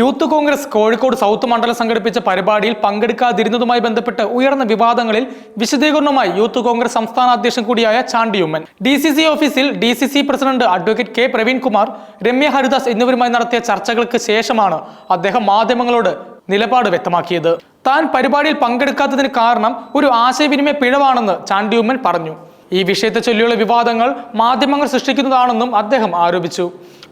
Youth Congress Kozhikode south മണ്ഡലം സംഘടിപ്പിച്ച പരിപാടിയിൽ പങ്കെടുക്കാതിരുന്നതുമായി ബന്ധപ്പെട്ട് ഉയർന്ന വിവാദങ്ങളിൽ വിശദീകരണവുമായി യൂത്ത് കോൺഗ്രസ് സംസ്ഥാന അധ്യക്ഷൻ കൂടിയായ ചാണ്ടിയുമ്മൻ. ഡി സി സി ഓഫീസിൽ D C C president advocate K Praveen Kumar Ramya Haridas എന്നിവരുമായി നടത്തിയ ചർച്ചകൾക്ക് ശേഷമാണ് അദ്ദേഹം മാധ്യമങ്ങളോട് നിലപാട് വ്യക്തമാക്കിയത്. താൻ പരിപാടിയിൽ പങ്കെടുക്കാത്തതിന് കാരണം ഒരു ആശയവിനിമയ പിഴവാണെന്ന് ചാണ്ടിയുമ്മൻ പറഞ്ഞു. ഈ വിഷയത്തെ ചൊല്ലിയുള്ള വിവാദങ്ങൾ മാധ്യമങ്ങൾ സൃഷ്ടിക്കുന്നതാണെന്നും അദ്ദേഹം ആരോപിച്ചു.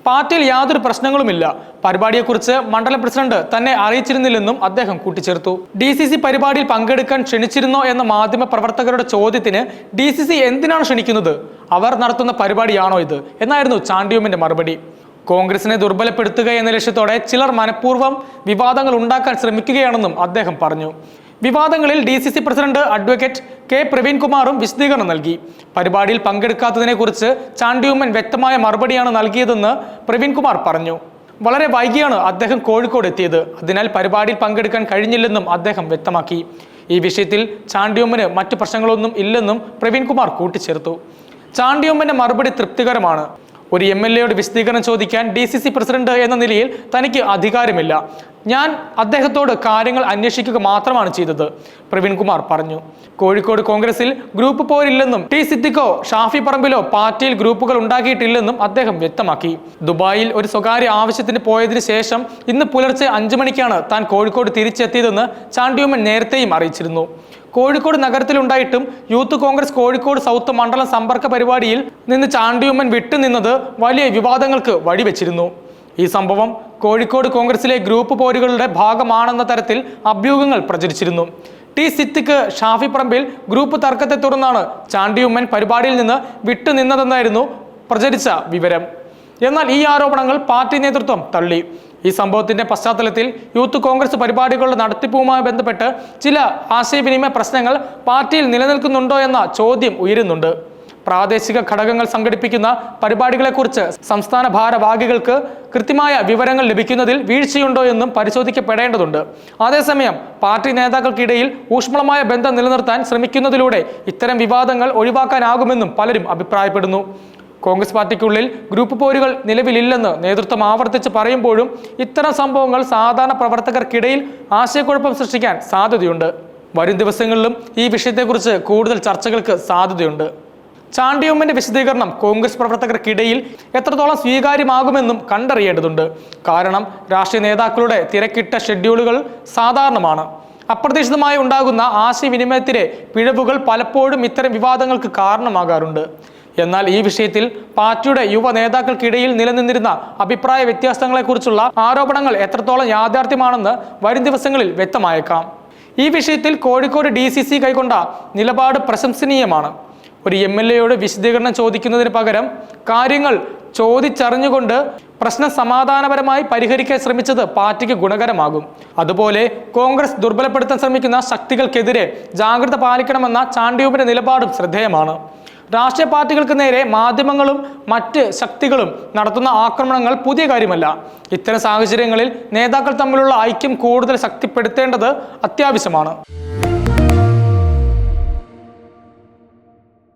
പാർട്ടിയിൽ യാതൊരു പ്രശ്നങ്ങളുമില്ല. പരിപാടിയെക്കുറിച്ച് മണ്ഡലം പ്രസിഡന്റ് തന്നെ അറിയിച്ചിരുന്നില്ലെന്നും അദ്ദേഹം കൂട്ടിച്ചേർത്തു. ഡി സി സി പരിപാടിയിൽ പങ്കെടുക്കാൻ ക്ഷണിച്ചിരുന്നോ എന്ന മാധ്യമ പ്രവർത്തകരുടെ ചോദ്യത്തിന് ഡി സി സി എന്തിനാണ് ക്ഷണിക്കുന്നത്? അവർ നടത്തുന്ന പരിപാടിയാണോ ഇത്? എന്നായിരുന്നു ചാണ്ടിയോമിന്റെ മറുപടി. കോൺഗ്രസിനെ ദുർബലപ്പെടുത്തുക എന്ന ലക്ഷ്യത്തോടെ ചിലർ മനഃപൂർവം വിവാദങ്ങൾ ഉണ്ടാക്കാൻ ശ്രമിക്കുകയാണെന്നും അദ്ദേഹം പറഞ്ഞു. വിവാദങ്ങളിൽ D C C president advocate K പ്രവീൺകുമാറും വിശദീകരണം നൽകി. പരിപാടിയിൽ പങ്കെടുക്കാത്തതിനെക്കുറിച്ച് ചാണ്ടിയുമ്മൻ വ്യക്തമായ മറുപടിയാണ് നൽകിയതെന്ന് പ്രവീൺകുമാർ പറഞ്ഞു. വളരെ വൈകിയാണ് അദ്ദേഹം കോഴിക്കോട് എത്തിയത്. അതിനാൽ പരിപാടിയിൽ പങ്കെടുക്കാൻ കഴിഞ്ഞില്ലെന്നും അദ്ദേഹം വ്യക്തമാക്കി. ഈ വിഷയത്തിൽ ചാണ്ടിയുമ്മന് മറ്റു പ്രശ്നങ്ങളൊന്നും ഇല്ലെന്നും പ്രവീൺകുമാർ കൂട്ടിച്ചേർത്തു. ചാണ്ടിയുമ്മന്റെ മറുപടി തൃപ്തികരമാണ്. ഒരു എം എൽ എയോട് വിശദീകരണം ചോദിക്കാൻ ഡി സി സി പ്രസിഡന്റ് എന്ന നിലയിൽ തനിക്ക് അധികാരമില്ല. ഞാൻ അദ്ദേഹത്തോട് കാര്യങ്ങൾ അന്വേഷിക്കുക മാത്രമാണ് ചെയ്തത് പ്രവീൺകുമാർ പറഞ്ഞു. കോഴിക്കോട് കോൺഗ്രസിൽ ഗ്രൂപ്പ് പോരില്ലെന്നും ടി സിദ്ദിഖോ ഷാഫി പറമ്പിലോ പാർട്ടിയിൽ ഗ്രൂപ്പുകൾ ഉണ്ടാക്കിയിട്ടില്ലെന്നും അദ്ദേഹം വ്യക്തമാക്കി. ദുബായിൽ ഒരു സ്വകാര്യ ആവശ്യത്തിന് പോയതിനു ശേഷം ഇന്ന് പുലർച്ചെ അഞ്ചു മണിക്കാണ് താൻ കോഴിക്കോട് തിരിച്ചെത്തിയതെന്ന് ചാണ്ടിയമ്മൻ നേരത്തെയും അറിയിച്ചിരുന്നു. കോഴിക്കോട് നഗരത്തിലുണ്ടായിട്ടും യൂത്ത് കോൺഗ്രസ് കോഴിക്കോട് സൗത്ത് മണ്ഡലം സമ്പർക്ക പരിപാടിയിൽ നിന്ന് ചാണ്ടിയുമ്മൻ വിട്ടുനിന്നത് വലിയ വിവാദങ്ങൾക്ക് വഴിവെച്ചിരുന്നു. ഈ സംഭവം കോഴിക്കോട് കോൺഗ്രസിലെ ഗ്രൂപ്പ് പോരുകളുടെ ഭാഗമാണെന്ന തരത്തിൽ അഭ്യൂഹങ്ങൾ പ്രചരിച്ചിരുന്നു. ടി സിത്തിക്ക് ഷാഫി പറമ്പിൽ ഗ്രൂപ്പ് തർക്കത്തെ തുടർന്നാണ് ചാണ്ടിയുമ്മൻ പരിപാടിയിൽ നിന്ന് വിട്ടുനിന്നതെന്നായിരുന്നു പ്രചരിച്ച വിവരം. എന്നാൽ ഈ ആരോപണങ്ങൾ പാർട്ടി നേതൃത്വം തള്ളി. ഈ സംഭവത്തിന്റെ പശ്ചാത്തലത്തിൽ യൂത്ത് കോൺഗ്രസ് പരിപാടികളുടെ നടത്തിപ്പുമായി ബന്ധപ്പെട്ട് ചില ആശയവിനിമയ പ്രശ്നങ്ങൾ പാർട്ടിയിൽ നിലനിൽക്കുന്നുണ്ടോ എന്ന ചോദ്യം ഉയരുന്നുണ്ട്. പ്രാദേശിക ഘടകങ്ങൾ സംഘടിപ്പിക്കുന്ന പരിപാടികളെക്കുറിച്ച് സംസ്ഥാന ഭാരവാഹികൾക്ക് കൃത്യമായ വിവരങ്ങൾ ലഭിക്കുന്നതിൽ വീഴ്ചയുണ്ടോ എന്നും പരിശോധിക്കപ്പെടേണ്ടതുണ്ട്. അതേസമയം പാർട്ടി നേതാക്കൾക്കിടയിൽ ഊഷ്മളമായ ബന്ധം നിലനിർത്താൻ ശ്രമിക്കുന്നതിലൂടെ ഇത്തരം വിവാദങ്ങൾ ഒഴിവാക്കാനാകുമെന്നും പലരും അഭിപ്രായപ്പെടുന്നു. കോൺഗ്രസ് പാർട്ടിക്കുള്ളിൽ ഗ്രൂപ്പ് പോരുകൾ നിലവിലില്ലെന്ന് നേതൃത്വം ആവർത്തിച്ച് പറയുമ്പോഴും ഇത്തരം സംഭവങ്ങൾ സാധാരണ പ്രവർത്തകർക്കിടയിൽ ആശയക്കുഴപ്പം സൃഷ്ടിക്കാൻ സാധ്യതയുണ്ട്. വരും ദിവസങ്ങളിലും ഈ വിഷയത്തെക്കുറിച്ച് കൂടുതൽ ചർച്ചകൾക്ക് സാധ്യതയുണ്ട്. ചാണ്ടിയുമ്മന്റെ വിശദീകരണം കോൺഗ്രസ് പ്രവർത്തകർക്കിടയിൽ എത്രത്തോളം സ്വീകാര്യമാകുമെന്നും കണ്ടറിയേണ്ടതുണ്ട്. കാരണം രാഷ്ട്രീയ നേതാക്കളുടെ തിരക്കിട്ട ഷെഡ്യൂളുകൾ സാധാരണമാണ്. അപ്രതീക്ഷിതമായി ഉണ്ടാകുന്ന ആശയവിനിമയത്തിലെ പിഴവുകൾ പലപ്പോഴും ഇത്തരം വിവാദങ്ങൾക്ക് കാരണമാകാറുണ്ട്. എന്നാൽ ഈ വിഷയത്തിൽ പാർട്ടിയുടെ യുവ നേതാക്കൾക്കിടയിൽ നിലനിന്നിരുന്ന അഭിപ്രായ വ്യത്യാസങ്ങളെക്കുറിച്ചുള്ള ആരോപണങ്ങൾ എത്രത്തോളം യാഥാർത്ഥ്യമാണെന്ന് വരും ദിവസങ്ങളിൽ വ്യക്തമായേക്കാം. ഈ വിഷയത്തിൽ കോഴിക്കോട് ഡി കൈക്കൊണ്ട നിലപാട് പ്രശംസനീയമാണ്. ഒരു എം എൽ എയോട് വിശദീകരണം ചോദിക്കുന്നതിന് പകരം കാര്യങ്ങൾ ചോദിച്ചറിഞ്ഞുകൊണ്ട് പ്രശ്നം സമാധാനപരമായി പരിഹരിക്കാൻ ശ്രമിച്ചത് പാർട്ടിക്ക് ഗുണകരമാകും. അതുപോലെ കോൺഗ്രസ് ദുർബലപ്പെടുത്താൻ ശ്രമിക്കുന്ന ശക്തികൾക്കെതിരെ ജാഗ്രത പാലിക്കണമെന്ന ചാണ്ടിയൂപ്പിന്റെ നിലപാടും ശ്രദ്ധേയമാണ്. രാഷ്ട്രീയ പാർട്ടികൾക്ക് നേരെ മാധ്യമങ്ങളും മറ്റ് ശക്തികളും നടത്തുന്ന ആക്രമണങ്ങൾ പുതിയ കാര്യമല്ല. ഇത്തരം സാഹചര്യങ്ങളിൽ നേതാക്കൾ തമ്മിലുള്ള ഐക്യം കൂടുതൽ ശക്തിപ്പെടുത്തേണ്ടത് അത്യാവശ്യമാണ്.